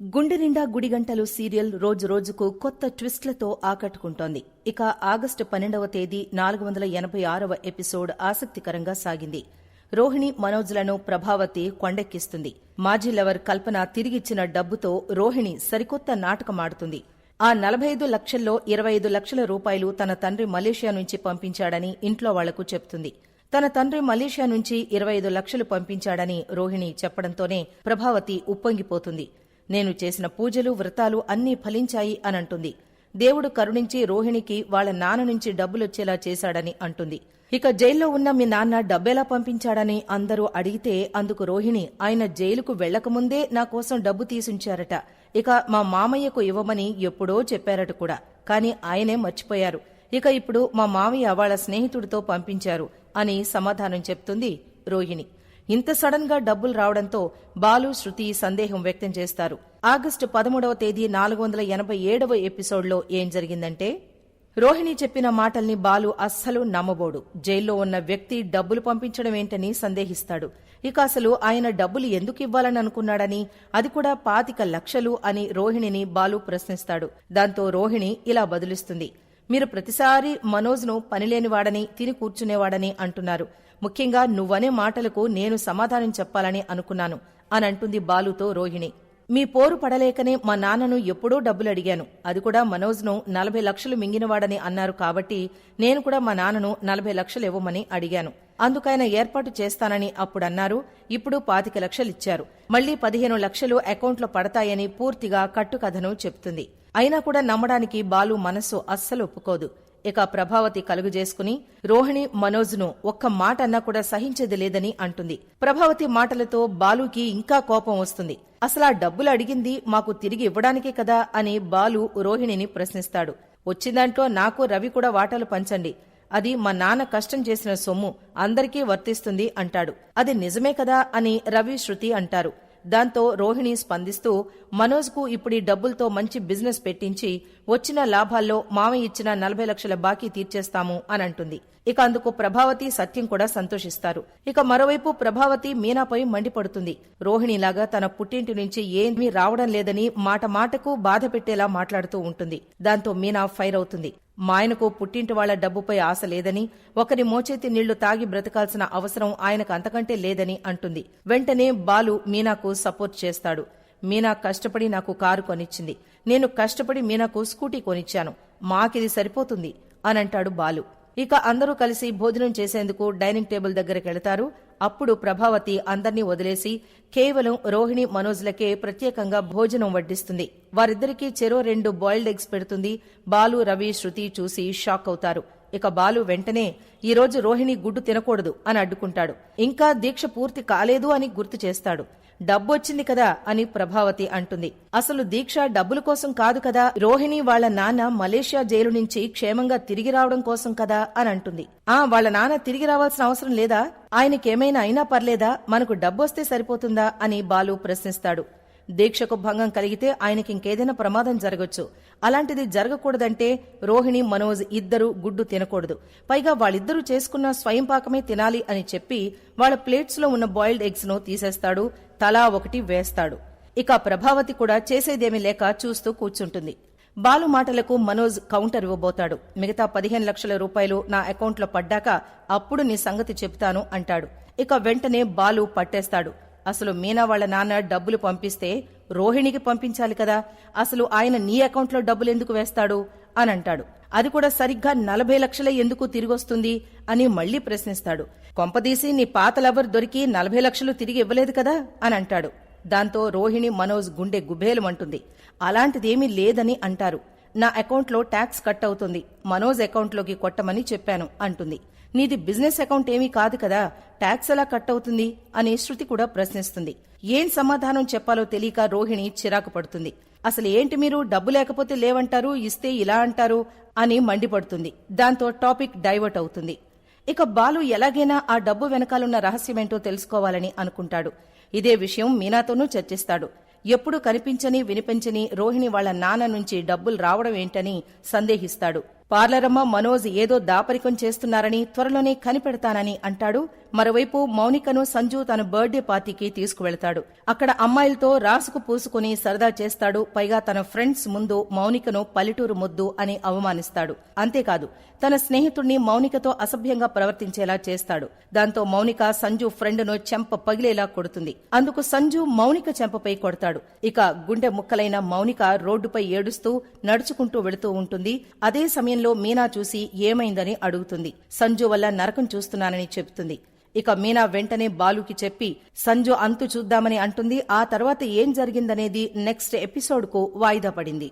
గుండె నిండా గుడిగంటలు సీరియల్ రోజు రోజుకు కొత్త ట్విస్ట్లతో ఆకట్టుకుంటోంది. ఇక ఆగస్టు పన్నెండవ తేదీ నాలుగు వందల ఎనభై ఆరవ ఎపిసోడ్ ఆసక్తికరంగా సాగింది. రోహిణి మనోజ్లను ప్రభావతి కొండెక్కిస్తుంది. మాజీ లవర్ కల్పన తిరిగిచ్చిన డబ్బుతో రోహిణి సరికొత్త నాటకమాడుతుంది. ఆ నలభై ఐదు లక్షల్లో ఇరవై ఐదు లక్షల రూపాయలు తన తండ్రి మలేషియా నుంచి పంపించాడని ఇంట్లో వాళ్ళకు చెప్తుంది. తన తండ్రి మలేషియా నుంచి ఇరవై ఐదు లక్షలు పంపించాడని రోహిణి చెప్పడంతోనే ప్రభావతి ఉప్పొంగిపోతుంది. నేను చేసిన పూజలు వ్రతాలు అన్నీ ఫలించాయి అనంటుంది. దేవుడు కరుణించి రోహిణికి వాళ్ళ నాన్న నుంచి డబ్బులొచ్చేలా చేశాడని అంటుంది. ఇక జైల్లో ఉన్న మీ నాన్న డబ్బెలా పంపించాడని అందరూ అడిగితే అందుకు రోహిణి ఆయన జైలుకు వెళ్ళకముందే నా కోసం డబ్బు తీసుంచారట. ఇక మా మామయ్యకు ఇవ్వమని ఎప్పుడో చెప్పారట కూడా. కాని ఆయనే మర్చిపోయారు. ఇక ఇప్పుడు మా మామయ్య వాళ్ళ స్నేహితుడితో పంపించారు అని సమాధానం చెప్తుంది రోహిణి. ఇంత సడన్గా డబ్బులు రావడంతో బాలు శృతి సందేహం వ్యక్తం చేస్తారు. ఆగస్టు పదమూడవ తేదీ నాలుగు వందల ఎనభై ఏడవ ఎపిసోడ్లో ఏం జరిగిందంటే రోహిణి చెప్పిన మాటల్ని బాలు అస్సలు నమ్మబోడు. జైల్లో ఉన్న వ్యక్తి డబ్బులు పంపించడం ఏంటని సందేహిస్తాడు. ఇక అసలు ఆయన డబ్బులు ఎందుకు ఇవ్వాలని అనుకున్నాడని అది కూడా పాతిక లక్షలు అని రోహిణిని బాలు ప్రశ్నిస్తాడు. దాంతో రోహిణి ఇలా బదులిస్తుంది. మీరు ప్రతిసారి మనోజ్ను పనిలేనివాడని తిని కూర్చునేవాడని అంటున్నారు. ముఖ్యంగా నువ్వనే మాటలకు నేను సమాధానం చెప్పాలని అనుకున్నాను అని అంటుంది బాలుతో రోహిణి. మీ పోరు పడలేకనే మా నాన్నను ఎప్పుడూ డబ్బులు అడిగాను. అది కూడా మనోజ్ను నలభై లక్షలు మింగినవాడని అన్నారు కాబట్టి నేను కూడా మా నాన్నను నలభై లక్షలు ఇవ్వమని అడిగాను. అందుకైన ఏర్పాటు చేస్తానని అప్పుడన్నారు ఇప్పుడు పాతిక లక్షలిచ్చారు మళ్ళీ పదిహేను లక్షలు అకౌంట్లో పడతాయని పూర్తిగా కట్టుకథను చెప్తుంది. అయినా కూడా నమ్మడానికి బాలు మనస్సు అస్సలు ఒప్పుకోదు. ఇక ప్రభావతి కలుగుజేసుకుని రోహిణి మనోజ్ను ఒక్క మాట అన్నా కూడా సహించేది లేదని అంటుంది. ప్రభావతి మాటలతో బాలుకి ఇంకా కోపం వస్తుంది. అసలు ఆ డబ్బులు అడిగింది మాకు తిరిగి ఇవ్వడానికే కదా అని బాలు రోహిణిని ప్రశ్నిస్తాడు. వచ్చిందంటో నాకు రవి కూడా వాటాలు పంచండి. అది మా నాన్న కష్టం చేసిన సొమ్ము అందరికీ వర్తిస్తుంది అంటాడు. అది నిజమే కదా అని రవి శృతి అంటారు. దాంతో రోహిణి స్పందిస్తూ మనోజ్కు ఇప్పుడు ఈ డబ్బులతో మంచి బిజినెస్ పెట్టించి వచ్చిన లాభాల్లో మామయ్య ఇచ్చిన నలభై లక్షల బాకీ తీర్చేస్తాము అని అంటుంది. ఇక అందుకు ప్రభావతి సత్యం కూడా సంతోషిస్తారు. ఇక మరోవైపు ప్రభావతి మీనాపై మండిపడుతుంది. రోహిణిలాగా తన పుట్టింటి నుంచి ఏమీ రావడం లేదని మాట మాటకు బాధ పెట్టేలా మాట్లాడుతూ ఉంటుంది. దాంతో మీనా ఫైర్ అవుతుంది. మా ఆయనకు పుట్టింటి వాళ్ళ డబ్బుపై ఆశ లేదని ఒకరి మోచేతి నీళ్ళు తాగి బ్రతకాల్సిన అవసరం ఆయనకు అంతకంటే లేదని అంటుంది. వెంటనే బాలు మీనాకు సపోర్ట్ చేస్తాడు. మీనా కష్టపడి నాకు కారు కొనిచ్చింది. నేను కష్టపడి మీనాకు స్కూటీ కొనిచ్చాను. మాకిది సరిపోతుంది అనంటాడు బాలు. ఇక అందరూ కలిసి భోజనం చేసేందుకు డైనింగ్ టేబుల్ దగ్గరికి వెళతారు. అప్పుడు ప్రభావతి అందర్నీ వదిలేసి కేవలం రోహిణి మనోజ్లకే ప్రత్యేకంగా భోజనం వడ్డిస్తుంది. వారిద్దరికీ చెరో రెండు బాయిల్డ్ ఎగ్స్ పెడుతుంది. బాలు రవి శృతి చూసి షాక్ అవుతారు. ఇక బాలు వెంటనే ఈరోజు రోహిణి గుడ్డు తినకూడదు అని అడ్డుకుంటాడు. ఇంకా దీక్ష పూర్తి కాలేదు అని గుర్తు చేస్తాడు. డబ్బొచ్చింది కదా అని ప్రభావతి అంటుంది. అసలు దీక్ష డబ్బుల కోసం కాదు కదా రోహిణి వాళ్ళ నాన్న మలేషియా జైలు నుంచి క్షేమంగా తిరిగి రావడం కోసం కదా అని అంటుంది. ఆ వాళ్ళ నాన్న తిరిగి రావాల్సిన అవసరం లేదా? ఆయనకేమైనా అయినా పర్లేదా? మనకు డబ్బొస్తే సరిపోతుందా? అని బాలు ప్రశ్నిస్తాడు. దీక్షకు భంగం కలిగితే ఆయనకి ఇంకేదైనా ప్రమాదం జరగొచ్చు. అలాంటిది జరగకూడదంటే రోహిణి మనోజ్ ఇద్దరు గుడ్డు తినకూడదు. పైగా వాళ్ళిద్దరూ చేసుకున్న స్వయం పాకమే తినాలి అని చెప్పి వాళ్ళ ప్లేట్స్లో ఉన్న బాయిల్డ్ ఎగ్స్ను తీసేస్తాడు తలా ఒకటి వేస్తాడు. ఇక ప్రభావతి కూడా చేసేదేమీ లేక చూస్తూ కూర్చుంటుంది. బాలు మాటలకు మనోజ్ కౌంటర్ ఇవ్వబోతాడు. మిగతా పదిహేను లక్షల రూపాయలు నా అకౌంట్లో పడ్డాక అప్పుడు నీ సంగతి చెప్తాను అంటాడు. ఇక వెంటనే బాలు పట్టేస్తాడు. అసలు మీనా వాళ్ళ నాన్న డబ్బులు పంపిస్తే రోహిణికి పంపించాలి కదా? అసలు ఆయన నీ అకౌంట్లో డబ్బులు ఎందుకు వేస్తాడు? అని అంటాడు. అది కూడా సరిగ్గా నలభై లక్షలే ఎందుకు తిరిగొస్తుంది అని మళ్ళీ ప్రశ్నిస్తాడు. కొంపదీసి నీ పాత లవర్ దొరికి నలభై లక్షలు తిరిగి ఇవ్వలేదు కదా? అని అంటాడు. దాంతో రోహిణి మనోజ్ గుండె గుబేలమంటుంది. అలాంటిదేమీ లేదని అంటారు. నా అకౌంట్లో ట్యాక్స్ కట్ అవుతుంది. మనోజ్ అకౌంట్లోకి కొట్టమని చెప్పాను అంటుంది. నీది బిజినెస్ అకౌంట్ ఏమీ కాదు కదా ట్యాక్స్ ఎలా కట్ అవుతుంది? అని శృతి కూడా ప్రశ్నిస్తుంది. ఏం సమాధానం చెప్పాలో తెలియక రోహిణి చిరాకు పడుతుంది. అసలు ఏంటి మీరు డబ్బు లేకపోతే లేవంటారు ఇస్తే ఇలా అంటారు అని మండిపడుతుంది. దాంతో టాపిక్ డైవర్ట్ అవుతుంది. ఇక బాలు ఎలాగైనా ఆ డబ్బు వెనకాలన్న రహస్యమేంటో తెలుసుకోవాలని అనుకుంటాడు. ఇదే విషయం మీనాతోనూ చర్చిస్తాడు. ఎప్పుడు కనిపించని వినిపించని రోహిణి వాళ్ళ నాన్న నుంచి డబ్బులు రావడం ఏంటని సందేహిస్తాడు. పార్లరమ్మ మనోజ్ ఏదో దాపరికం చేస్తున్నారని త్వరలోనే కనిపెడతానని అంటాడు మరోవైపు మౌనికను సంజు తన బర్త్డే పార్టీకి తీసుకువెళతాడు. అక్కడ అమ్మాయిలతో రాసుకు పూసుకుని సరదా చేస్తాడు. పైగా తన ఫ్రెండ్స్ ముందు మౌనికను పల్లెటూరు ముద్దు అని అవమానిస్తాడు. అంతేకాదు తన స్నేహితుణ్ణి మౌనికతో అసభ్యంగా ప్రవర్తించేలా చేస్తాడు. దాంతో మౌనిక సంజు ఫ్రెండ్ను చెంప పగిలేలా కొడుతుంది. అందుకు సంజు మౌనిక చెంపపై కొడతాడు. ఇక గుండె ముక్కలైన మౌనిక రోడ్డుపై ఏడుస్తూ నడుచుకుంటూ వెళుతూ ఉంటుంది. అదే సమయంలో మీనా చూసి ఏమైందని అడుగుతుంది. సంజు వల్ల నరకం చూస్తున్నానని చెబుతుంది. ఇక మీనా వెంటనే బాలుకి చెప్పి సంజు అంతు చూద్దామని అంటుంది ఆ తర్వాత ఏం జరిగిందనేది నెక్స్ట్ ఎపిసోడ్కు వాయిదా పడింది.